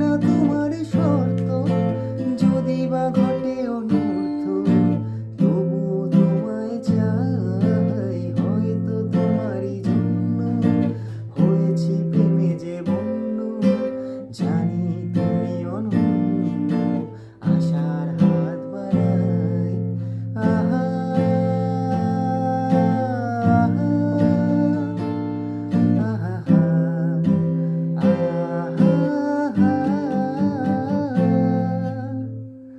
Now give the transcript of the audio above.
না তোমার